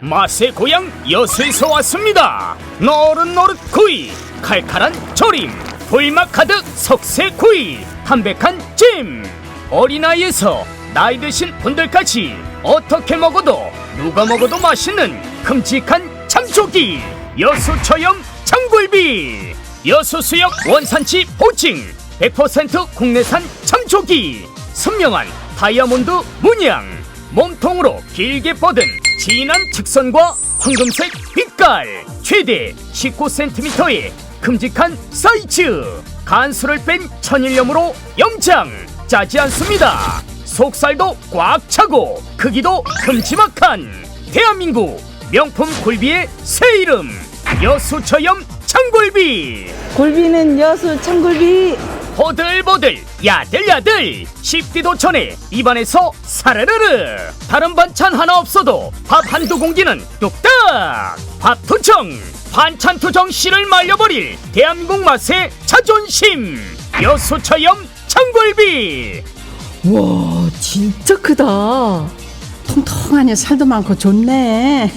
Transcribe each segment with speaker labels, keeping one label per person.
Speaker 1: 맛의 고향 여수에서 왔습니다. 노릇노릇 구이, 칼칼한 조림, 불맛 가득 석쇠 구이, 담백한 찜. 어린아이에서 나이 드신 분들까지 어떻게 먹어도 누가 먹어도 맛있는 큼직한 참조기. 여수 처형 장굴비. 여수 수역 원산지 보증. 100% 국내산 참조기. 선명한 다이아몬드 문양. 몸통으로 길게 뻗은 진한 직선과 황금색 빛깔 최대 19cm의 큼직한 사이즈. 간수를 뺀 천일염으로 염장 짜지 않습니다. 속살도 꽉 차고 크기도 큼지막한 대한민국 명품 굴비의 새 이름 여수처염 창굴비.
Speaker 2: 굴비는 여수 참굴비
Speaker 1: 보들보들 야들야들. 십디도 전에 입안에서 사르르르. 다른 반찬 하나 없어도 밥 한두 공기는 뚝딱. 밥투정 반찬 투정 씨를 말려버릴 대한민국 맛의 자존심. 여수처염 창굴비.
Speaker 2: 와 진짜 크다.
Speaker 3: 통통하니 살도 많고 좋네.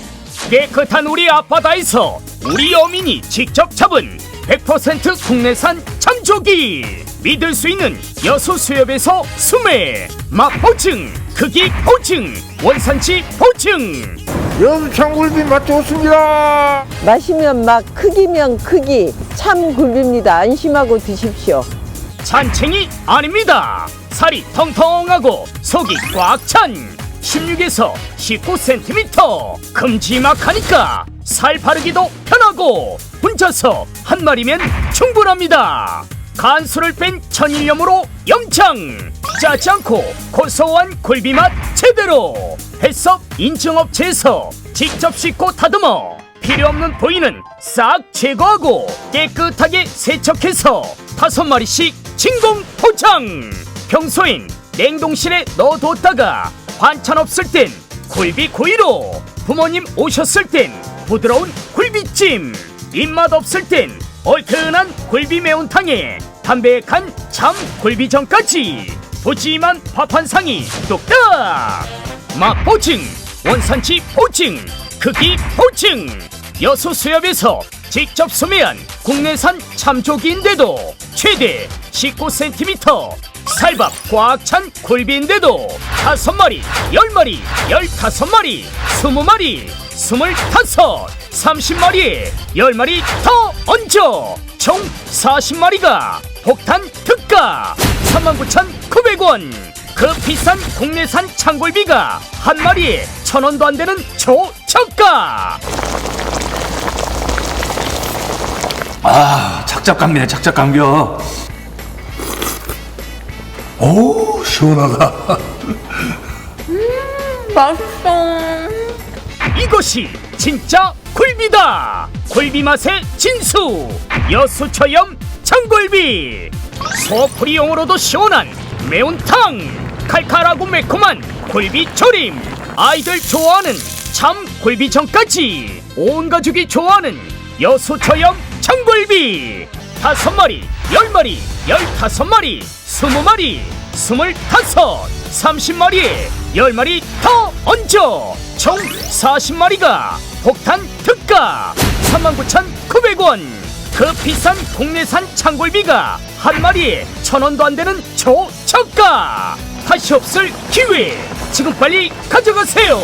Speaker 1: 깨끗한 우리 앞바다에서 우리 어민이 직접 잡은 100% 국내산 참조기. 믿을 수 있는 여수 수협에서 수매 맛 보증 크기 보증 원산지 보증.
Speaker 4: 여수 창굴비 맛 좋습니다.
Speaker 2: 마시면 막 크기면 크기 참굴비입니다. 안심하고 드십시오.
Speaker 1: 잔챙이 아닙니다. 살이 통통하고 속이 꽉 찬 16에서 19cm 큼지막하니까 살 바르기도 편하고 혼자서 한 마리면 충분합니다. 간수를 뺀 천일염으로 염창! 짜지 않고 고소한 굴비맛 제대로! 햇섭 인증업체에서 직접 씻고 다듬어! 필요 없는 부위는 싹 제거하고 깨끗하게 세척해서 다섯 마리씩 진공 포장! 평소엔 냉동실에 넣어뒀다가 반찬 없을 땐 굴비 구이로 부모님 오셨을 땐 부드러운 굴비찜 입맛 없을 땐 얼큰한 굴비 매운탕에 담백한 참 굴비전까지. 푸짐한 밥한 상이 뚝딱. 맛 보증 원산지 보증 크기 보증. 여수 수협에서 직접 수매한 국내산 참조기인데도 최대 19cm 살밥 꽉 찬 굴비인데도 다섯 마리, 열 마리, 열다섯 마리, 스무 마리, 스물다섯, 삼십 마리에 열 마리 더 얹어 총 40마리가 폭탄 특가 39,900원 그 비싼 국내산 창골비가 한 마리에 천 원도 안 되는 초저가
Speaker 5: 아, 착잡감비네, 착잡감겨.
Speaker 4: 오 시원하다.
Speaker 1: 이것이 진짜 굴비다. 굴비 맛의 진수. 여수처염 창굴비 소프리용으로도 시원한 매운탕. 칼칼하고 매콤한 굴비 조림. 아이들 좋아하는 참 굴비전까지 온 가족이 좋아하는 여수처염 창굴비 다섯 마리 열 마리 열다섯 마리 스무 마리 스물다섯 삼십 마리에 열 마리 더 얹어 총 40마리가 폭탄 특가 39,900원. 그 비싼 국내산 창골비가 한 마리에 천 원도 안 되는 초저가. 다시 없을 기회. 지금 빨리 가져가세요